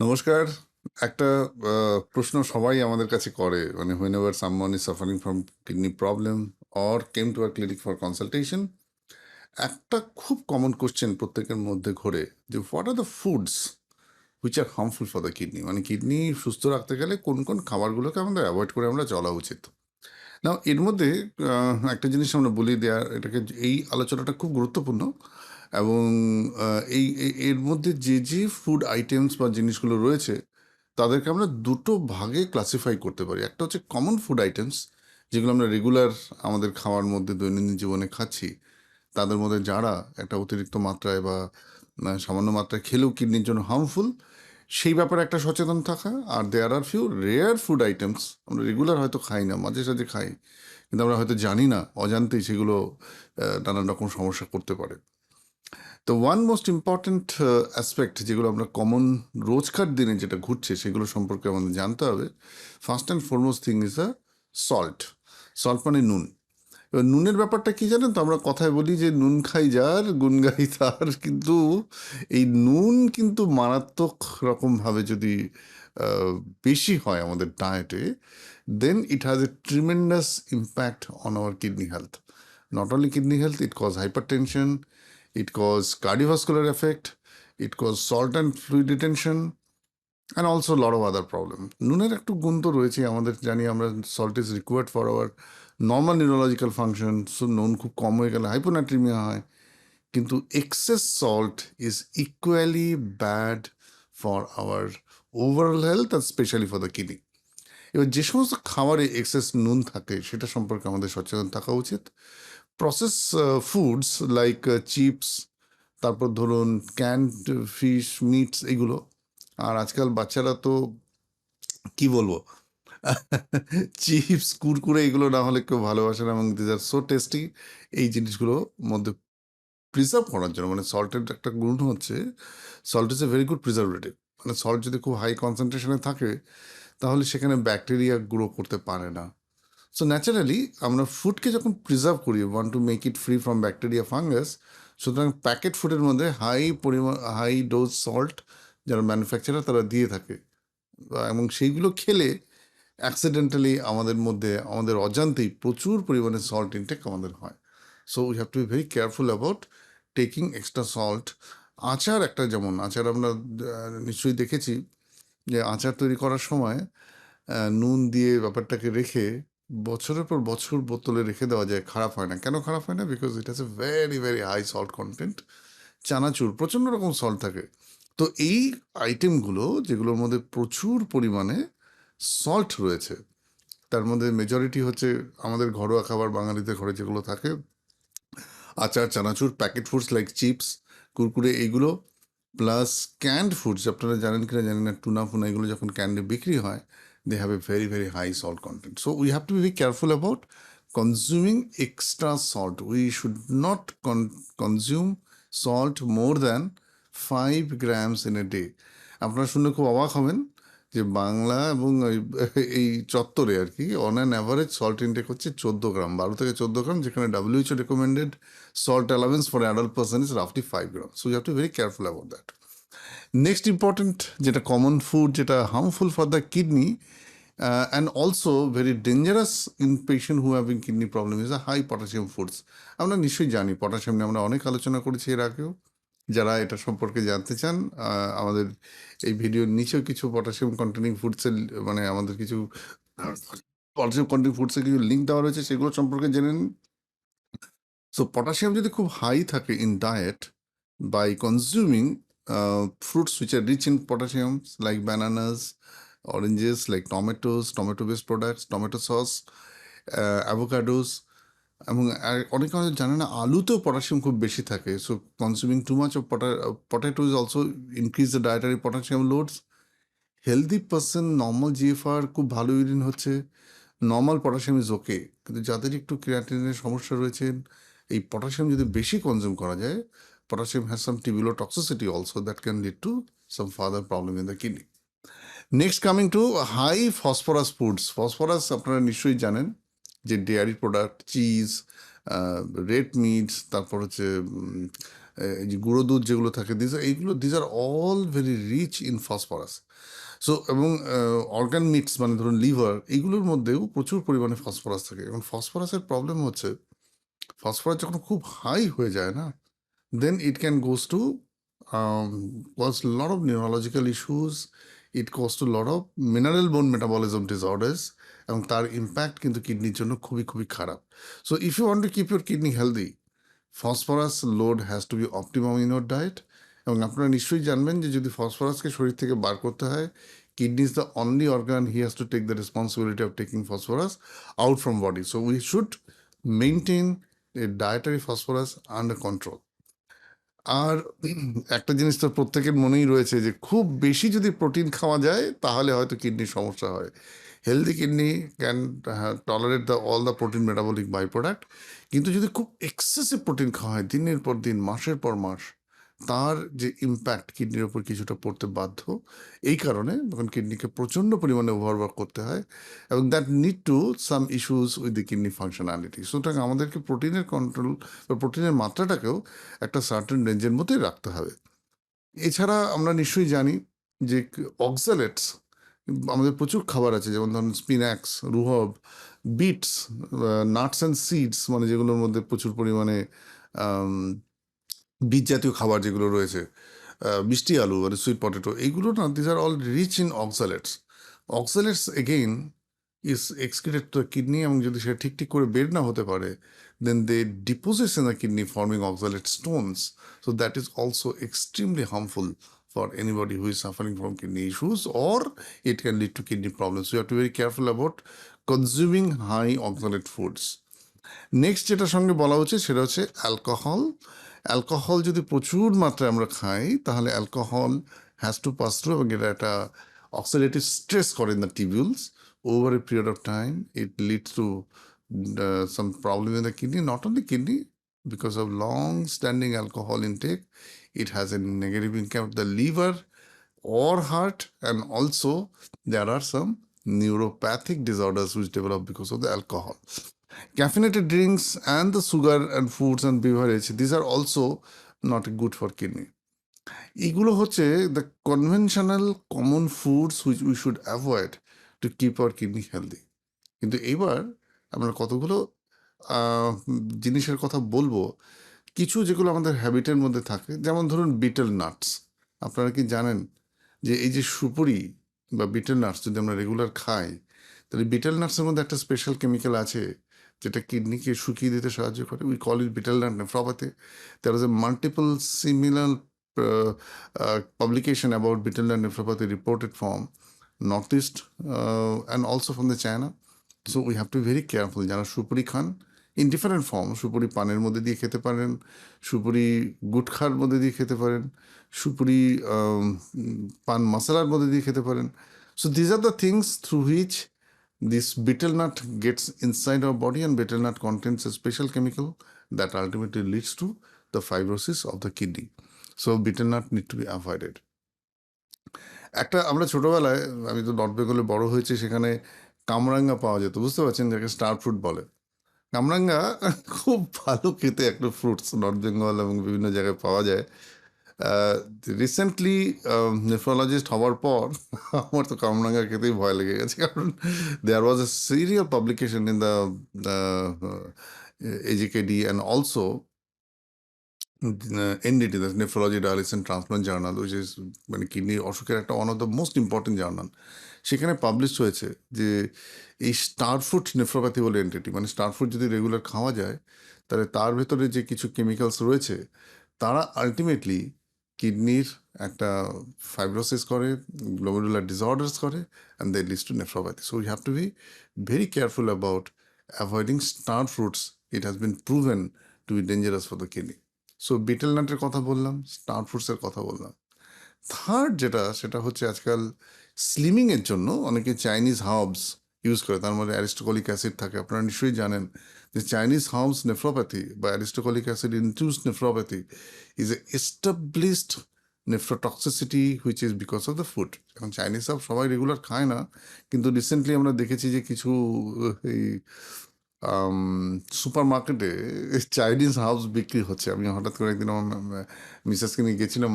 নমস্কার। একটা প্রশ্ন সবাই আমাদের কাছে করে মানে whenever someone is suffering from kidney problem or came to our clinic for consultation একটা খুব কমন কোশ্চেন প্রত্যেকের মধ্যে ঘোরে যে what are the foods which are harmful for the kidney মানে কিডনি সুস্থ রাখতে গেলে কোন কোন খাবারগুলোকে আমাদের অ্যাভয়েড করে আমরা চলা উচিত? না এর মধ্যে একটা জিনিস আমরা বলি দেওয়ার এটাকে, এই আলোচনাটা খুব গুরুত্বপূর্ণ। এবং এই এর মধ্যে যে যে ফুড আইটেমস বা জিনিসগুলো রয়েছে, তাদেরকে আমরা দুটো ভাগে ক্লাসিফাই করতে পারি। একটা হচ্ছে কমন ফুড আইটেমস যেগুলো আমরা রেগুলার আমাদের খাওয়ার মধ্যে দৈনন্দিন জীবনে খাচ্ছি। তাদের মধ্যে যারা একটা অতিরিক্ত মাত্রায় বা সামান্য মাত্রায় খেলেও কিডনির জন্য হার্মফুল সেই ব্যাপারে একটা সচেতন থাকা। আর there are few rare food items আমরা রেগুলার হয়তো খাই না, মাঝে সাঝে খাই, কিন্তু আমরা হয়তো জানি না, অজান্তেই সেগুলো নানান রকম সমস্যা করতে পারে। তো ওয়ান মোস্ট ইম্পর্ট্যান্ট অ্যাসপেক্ট যেগুলো আমরা কমন রোজকার দিনে যেটা ঘুরছে সেগুলো সম্পর্কে আমাদের জানতে হবে। First and foremost thing is a salt salt মানে নুন। এবার নুনের ব্যাপারটা কি জানেন তো? আমরা কথায় বলি যে নুন খাই যার গুন গাই তার। কিন্তু এই নুন কিন্তু মারাত্মক রকমভাবে যদি বেশি হয় আমাদের ডায়েটে then it has a tremendous impact on our kidney health not only kidney health, it cause hypertension, it cause cardiovascular effect, it cause salt and fluid retention, and also a lot of other নুনের একটু গুণ তো রয়েছে আমাদের জানি আমরা salt is required for our normal neurological function so নুন খুব কম হয়ে গেলে হাইপোনাট্রিমিয়া হয়। কিন্তু excess salt is equally bad for our overall health R specially for the kidney এবার যে সমস্ত খাবারে এক্সেস নুন থাকে সেটা সম্পর্কে আমাদের সচেতন থাকা উচিত। প্রসেস ফুডস লাইক চিপস তারপর ধরুন ক্যান্ড ফিশ মিটস এগুলো। আর আজকাল বাচ্চারা তো কি বলব? চিপস কুরকুরে এগুলো না হলে কেউ ভালোবাসে না এবং দিজ আর সো টেস্টি এই জিনিসগুলো মধ্যে প্রিজার্ভ করার জন্য মানে সল্টের একটা গুণ হচ্ছে salt is a very good preservative মানে সল্ট যদি খুব হাই কনসেন্ট্রেশনে থাকে, তাহলে সেখানে ব্যাকটেরিয়া গ্রো করতে পারে না। সো ন্যাচারালি আমরা ফুডকে যখন প্রিজার্ভ করি want to make it free from bacteria fungus সুতরাং প্যাকেট ফুডের মধ্যে হাই পরিমাণ হাই ডোজ সল্ট যারা ম্যানুফ্যাকচারার তারা দিয়ে থাকে। এবং সেইগুলো খেলে অ্যাক্সিডেন্টালি আমাদের মধ্যে, আমাদের অজান্তেই প্রচুর পরিমাণে সল্ট ইনটেক আমাদের হয়। So we have to be very careful about taking extra salt আচার একটা যেমন, আচার আমরা নিশ্চয়ই দেখেছি যে আচার তৈরি করার সময় নুন দিয়ে ব্যাপারটাকে রেখে বছরের পর বছর বোতলে রেখে দেওয়া যায়, খারাপ হয় না। কেন খারাপ হয় না? Because it has a very very high salt content চানাচুর, প্রচণ্ড রকম সল্ট থাকে। তো এই আইটেমগুলো যেগুলোর মধ্যে প্রচুর পরিমাণে সল্ট রয়েছে, তার মধ্যে মেজরিটি হচ্ছে আমাদের ঘরোয়া খাবার, বাঙালিদের ঘরে যেগুলো থাকে, আচার, চানাচুর packet foods like chips Kurkure, এইগুলো প্লাস ক্যান্ড ফুডস আপনারা জানেন কিনা জানেন না টুনা ফুনা এগুলো যখন ক্যান্ডে বিক্রি হয় they have a very very high salt content so we have to be very careful about consuming extra salt we should not consume salt more than five grams in a day আপনারা শুনে খুব অবাক হবেন যে বাংলা এবং এই- চত্বরে আর কি on an average salt intake হচ্ছে চোদ্দ গ্রাম, বারো থেকে চোদ্দ গ্রাম, যেখানে WHO recommended salt allowance for adult person is roughly 5 grams. So you have to be very careful about Next important, যেটা কমন ফুড যেটা harmful for the kidney and also very very in patient who who having kidney problem is high potassium foods আমরা নিশ্চয়ই জানি potassium নিয়ে আমরা অনেক আলোচনা করেছি এর আগেও। যারা এটা সম্পর্কে জানতে চান আমাদের এই ভিডিওর নিচেও কিছু পটাশিয়াম কন্টেনিং ফুডসের মানে আমাদের কিছু পটাশিয়াম কন্টেনিং ফুডসের কিছু লিঙ্ক দেওয়া রয়েছে, সেগুলো সম্পর্কে জেনে নিন। সো পটাশিয়াম যদি খুব হাই থাকে in diet by consuming fruits which are rich in potassium like bananas oranges like tomatoes tomato based products tomato sauce uh, avocados. এবং অনেকে হয়তো জানে না আলুতেও পটাশিয়াম খুব বেশি থাকে। So consuming too much of potato is also increase the dietary potassium loads healthy person normal GFR খুব ভালো ইউরিন হচ্ছে। নর্মাল পটাশিয়াম ইজ ওকে কিন্তু যাদের একটু ক্রিয়াটিনের সমস্যা রয়েছে এই পটাশিয়াম যদি বেশি কনজিউম করা যায় potassium has some tubulo toxicity also that can lead to some further problem in the kidney next coming to high phosphorus foods phosphorus আপনারা নিশ্চয়ই জানেন যে dairy product cheese red meats তারপর হচ্ছে এই যে গুঁড়ো দুধ যেগুলো থাকে দিস এইগুলো these are all very rich in phosphorus so এবং অর্গান মিটস মানে ধরুন লিভার এইগুলোর মধ্যেও প্রচুর পরিমাণে ফসফরাস থাকে। এবং ফসফরাসের প্রবলেম হচ্ছে ফসফরাস যখন খুব হাই হয়ে যায় না then it can goes to um, cause a lot of neurological issues. It cause to lot of mineral bone metabolism disorders এবং তার ইম্প্যাক্ট কিন্তু কিডনির জন্য খুবই খুবই খারাপ। So if you want to keep your kidney healthy phosphorus load has to be optimum in your diet এবং আপনারা নিশ্চয়ই জানবেন যে যদি ফসফরাসকে শরীর থেকে বার করতে হয় kidney is the only organ he has to take the responsibility of taking phosphorus out from body so we should maintain a dietary phosphorus under control আর একটা জিনিস তো প্রত্যেকের মনেই রয়েছে যে খুব বেশি যদি প্রোটিন খাওয়া যায়, তাহলে হয়তো কিডনির সমস্যা হয়। Healthy kidney can tolerate the all the protein metabolic by product কিন্তু যদি খুব এক্সেসিভ প্রোটিন খাওয়া হয়, দিনের পর দিন, মাসের পর মাস তার যে ইম্প্যাক্ট কিডনির ওপর কিছুটা পড়তে বাধ্য, এই কারণে তখন কিডনিকে প্রচণ্ড পরিমাণে ওভারওয়ার্ক করতে হয় এবং that need to some issues with the kidney functionality সুতরাং আমাদেরকে প্রোটিনের কন্ট্রোল বা প্রোটিনের মাত্রাটাকেও একটা সার্টেন রেঞ্জের মধ্যেই রাখতে হবে। এছাড়া আমরা নিশ্চয়ই জানি যে অক্সালেটস আমাদের প্রচুর খাবার আছে, যেমন ধরুন spinach rhubarb beets nuts and seeds মানে যেগুলোর মধ্যে প্রচুর পরিমাণে বীজ জাতীয় খাবার যেগুলো রয়েছে মিষ্টি আলু মানে সুইট পটেটো এইগুলো না this are all rich in oxalates oxalates again is excreted to kidney এবং যদি সেটা ঠিক ঠিক করে বের না হতে পারে then they deposits in the kidney forming oxalate stones so that is also extremely harmful for anybody who is suffering from kidney issues or it can lead to kidney problems. So you have to be very careful about foods. Next যেটার সঙ্গে বলা উচিত সেটা হচ্ছে alcohol alcohol যদি প্রচুর মাত্রায় আমরা খাই তাহলে alcohol has to pass through এবং এটা একটা অক্সিডেটিভ স্ট্রেস করে in the tubules over a period of time it leads to some problem in the kidney not only kidney because of long standing alcohol intake it has a negative impact on the liver or heart and also there are some neuropathic disorders which develop because of the alcohol caffeinated drinks and the sugar and foods and beverage these are also not good for kidney. এগুলো হচ্ছে the conventional common foods which we should avoid to keep our kidney healthy কিন্তু এবার আমরা কতগুলো জিনিসের কথা বলব, কিছু যেগুলো আমাদের হ্যাবিটের মধ্যে থাকে, যেমন ধরুন বিটেল নাটস আপনারা কি জানেন যে এই যে সুপুরি বা বিটেল নাটস যদি আমরা রেগুলার খাই, তাহলে বিটেল নাটসের মধ্যে একটা স্পেশাল কেমিক্যাল আছে যেটা কিডনিকে শুকিয়ে দিতে সাহায্য করে we call it betel nephropathy there is a multiple similar about bitter nut nephropathy reported from northeast uh, and also from the China. So we have to be very careful. যারা সুপুরি খান in different form সুপুরি পানের মধ্যে দিয়ে খেতে পারেন সুপুরি গুটখার মধ্যে দিয়ে খেতে পারেন সুপুরি um, পান মশলার মধ্যে দিয়ে খেতে পারেন so these are the things through which this betel nut gets inside our body and betel nut contains a special chemical that ultimately leads to the fibrosis of the kidney so betel nut need to be avoided একটা আমরা ছোটবেলায় আমি তো north বেঙ্গলে বড় হয়েছি সেখানে কামরাঙ্গা পাওয়া যেত বুঝতে পারছেন যাকে স্টার ফ্রুট বলে কামরাঙ্গা খুব ভালো খেতে একটা ফ্রুটস নর্থ বেঙ্গল এবং বিভিন্ন জায়গায় পাওয়া যায় রিসেন্টলি নেফ্রোলজিস্ট হওয়ার পর আমার তো কামরাঙ্গা খেতেই ভয় লেগে গেছে। কারণ there was a serial publication in the AJKD and also NDT the nephrology dialysis and transplant journal which is মানে কিডনি অসুখের একটা one of the most important journal সেখানে পাবলিশ হয়েছে যে এই স্টার ফুড নেফ্রোপ্যাথি বলে এনটিটি মানে star food যদি রেগুলার খাওয়া যায়, তাহলে তার ভেতরে যে কিছু কেমিক্যালস রয়েছে, তারা আলটিমেটলি কিডনির একটা ফাইব্রোসিস করে গ্লোমেরুলার ডিসঅর্ডার্স করে and they leads to nephropathy so you have to be very careful about avoiding star fruits it has been proven to be dangerous for the kidney so betel নাটের কথা বললাম star ফ্রুটসের কথা বললাম। Third যেটা, সেটা হচ্ছে আজকাল স্লিমিংয়ের জন্য অনেকে চাইনিজ হার্বস ইউজ করে, তার মধ্যে অ্যারিস্টোকলিক অ্যাসিড থাকে। আপনারা নিশ্চয়ই জানেন যে চাইনিজ হার্বস নেফ্রোপ্যাথি বা aristolochic acid induced nephropathy is a established nephrotoxicity which is because of the food এখন চাইনিজ হার্ব সবাই রেগুলার খায় না, কিন্তু রিসেন্টলি আমরা দেখেছি যে কিছু, এই সুপার মার্কেটে চাইনিজ হাউস বিক্রি হচ্ছে। আমি হঠাৎ করে একদিন আমার মিসেসকে নিয়ে গেছিলাম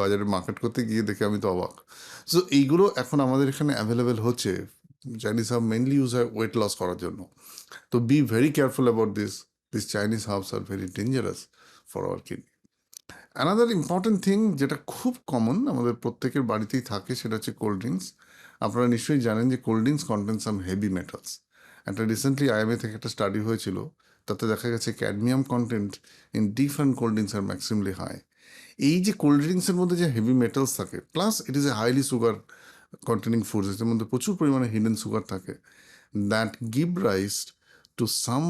বাজারে মার্কেট করতে গিয়ে দেখে আমি তো অবাক। সো এইগুলো এখন আমাদের এখানে অ্যাভেলেবেল হচ্ছে। চাইনিজ হাব মেনলি ইউজ হয় ওয়েট লস করার জন্য তো be very careful about this this Chinese house are very dangerous for our kidney another important thing যেটা খুব কমন আমাদের প্রত্যেকের বাড়িতেই থাকে সেটা হচ্ছে কোল্ড ড্রিঙ্কস আপনারা নিশ্চয়ই জানেন যে cold drinks content some heavy metals একটা রিসেন্টলি আইএমএ থেকে একটা স্টাডি হয়েছিল, তাতে দেখা গেছে cadmium content in different cold drinks are maximally high এই যে কোল্ড ড্রিঙ্কসের মধ্যে যে হেভি মেটালস থাকে plus it is a highly sugar containing foods এর মধ্যে প্রচুর পরিমাণে হিডেন সুগার থাকে that give rise to some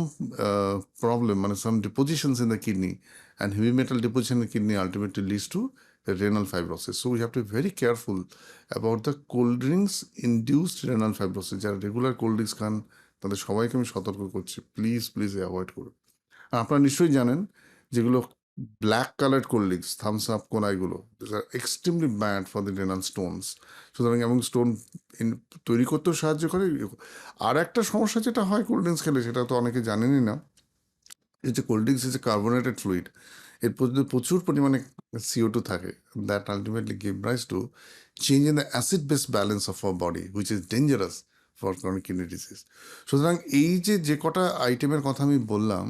problem মানে some depositions in the kidney and heavy metal deposition kidney ultimately leads to renal fibrosis so we have to very careful about the cold drinks induced renal fibrosis যারা regular cold drinks খান, তাদের সবাইকে আমি সতর্ক করছি। Please please avoid করুন। আপনারা নিশ্চয়ই জানেন যেগুলো black cold drinks Thums Up কোনাইগুলো are extremely bad for the renal stones সুতরাং এবং স্টোন তৈরি করতেও সাহায্য করে। আর একটা সমস্যা যেটা হয় কোল্ড ড্রিঙ্কস খেলে, সেটা তো অনেকে জানেনই না, এই যে কোল্ড ড্রিঙ্কস যে কার্বোনেটেড ফ্লুইড এর প্রচুর পরিমাণে সিও টু থাকে that ultimately give rise to change in the acid base balance of our body which is dangerous for kidney disease সুতরাং এই যে যে কটা আইটেমের কথা আমি বললাম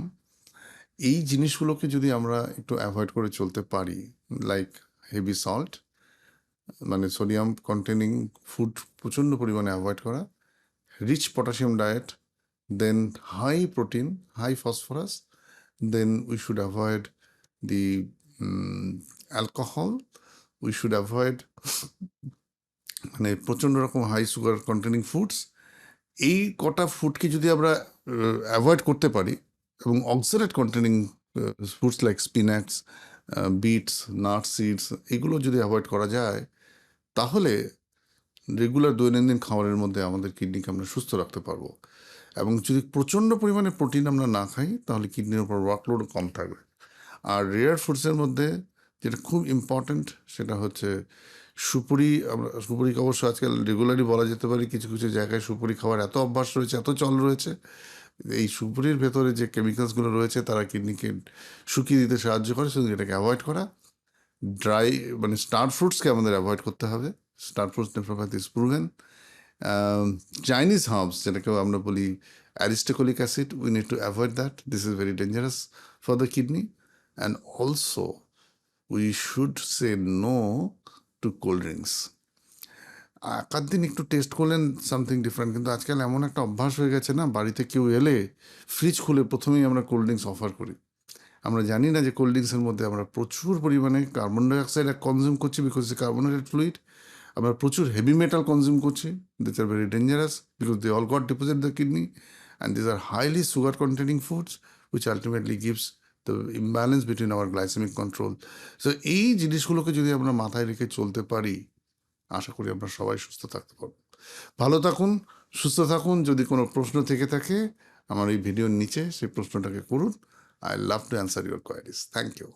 এই জিনিসগুলোকে যদি আমরা একটু অ্যাভয়েড করে চলতে পারি লাইক হেভি সল্ট মানে সোডিয়াম কন্টেনিং ফুড প্রচণ্ড পরিমাণে অ্যাভয়েড করা rich potassium diet then high protein high phosphorus then we should avoid the alcohol we should avoid মানে প্রচণ্ড রকম হাই সুগার কন্টেনিং ফুডস এই কটা ফুডকে যদি আমরা অ্যাভয়েড করতে পারি এবং oxalate containing foods like spinach beets nut seeds এগুলো যদি অ্যাভয়েড করা যায়, তাহলে রেগুলার দৈনন্দিন খাবারের মধ্যে আমাদের কিডনিকে আমরা সুস্থ রাখতে পারব। এবং যদি প্রচণ্ড পরিমাণে প্রোটিন আমরা না খাই, তাহলে কিডনির উপর ওয়ার্কলোড কম থাকবে। আর রেয়ার ফুডসের মধ্যে যেটা খুব ইম্পর্ট্যান্ট সেটা হচ্ছে সুপুরি। আমরা, সুপুরিকে অবশ্য আজকাল রেগুলারই বলা যেতে পারে, কিছু কিছু জায়গায় সুপুরি খাওয়ার এত অভ্যাস রয়েছে, এত চল রয়েছে এই সুপুরির ভেতরে যে কেমিক্যালসগুলো রয়েছে, তারা কিডনিকে শুকিয়ে দিতে সাহায্য করে, শুধু এটাকে অ্যাভয়েড করা। ড্রাই মানে স্টার ফ্রুটসকে আমাদের অ্যাভয়েড করতে হবে। Star fruits nephropathy is proven Chinese herbs যেটাকে আমরা বলি aristolochic acid we need to avoid that this is very dangerous for the kidney and also we should say no to cold drinks একাধ দিন একটু test করলেন something different কিন্তু আজকাল এমন একটা অভ্যাস হয়ে গেছে না, বাড়িতে কেউ এলে ফ্রিজ খুলে প্রথমেই আমরা কোল্ড ড্রিঙ্কস অফার করি। আমরা জানি না যে কোল্ড ড্রিঙ্কসের মধ্যে আমরা প্রচুর পরিমাণে কার্বন ডাইঅক্সাইড কনজিউম করছি বিকজ কার্বোনেটেড ফ্লুইড আমরা প্রচুর হেভি মেটাল কনজিউম করছি this are very dangerous because they all got deposit the kidney and this are highly sugar containing foods which ultimately gives the imbalance between our glycemic control so এই জিনিসগুলোকে যদি আমরা মাথায় রেখে চলতে পারি আশা করি আমরা সবাই সুস্থ থাকতে পারব ভালো থাকুন, সুস্থ থাকুন, যদি কোনো প্রশ্ন থেকে থাকে আমার এই ভিডিওর নিচে সেই প্রশ্নটাকে করুন। I love to answer your queries thank you